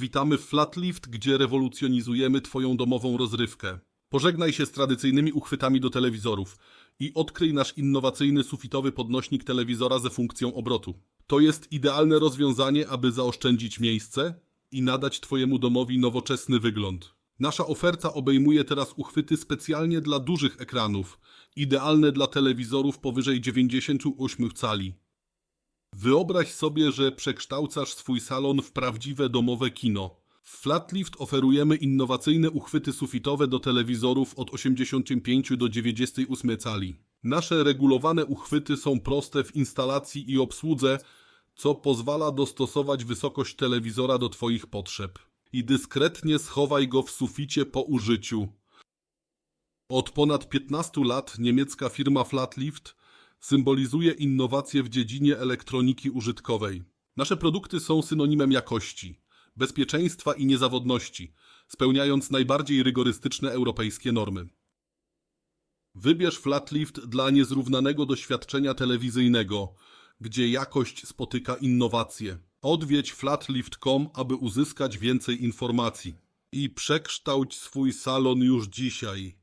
Witamy w Flatlift, gdzie rewolucjonizujemy Twoją domową rozrywkę. Pożegnaj się z tradycyjnymi uchwytami do telewizorów i odkryj nasz innowacyjny sufitowy podnośnik telewizora ze funkcją obrotu. To jest idealne rozwiązanie, aby zaoszczędzić miejsce i nadać Twojemu domowi nowoczesny wygląd. Nasza oferta obejmuje teraz uchwyty specjalnie dla dużych ekranów, idealne dla telewizorów powyżej 98 cali. Wyobraź sobie, że przekształcasz swój salon w prawdziwe domowe kino. W Flatlift oferujemy innowacyjne uchwyty sufitowe do telewizorów od 85 do 98 cali. Nasze regulowane uchwyty są proste w instalacji i obsłudze, co pozwala dostosować wysokość telewizora do Twoich potrzeb. I dyskretnie schowaj go w suficie po użyciu. Od ponad 15 lat niemiecka firma Flatlift symbolizuje innowacje w dziedzinie elektroniki użytkowej. Nasze produkty są synonimem jakości, bezpieczeństwa i niezawodności, spełniając najbardziej rygorystyczne europejskie normy. Wybierz Flatlift dla niezrównanego doświadczenia telewizyjnego, gdzie jakość spotyka innowacje. Odwiedź flatlift.com, aby uzyskać więcej informacji. I przekształć swój salon już dzisiaj.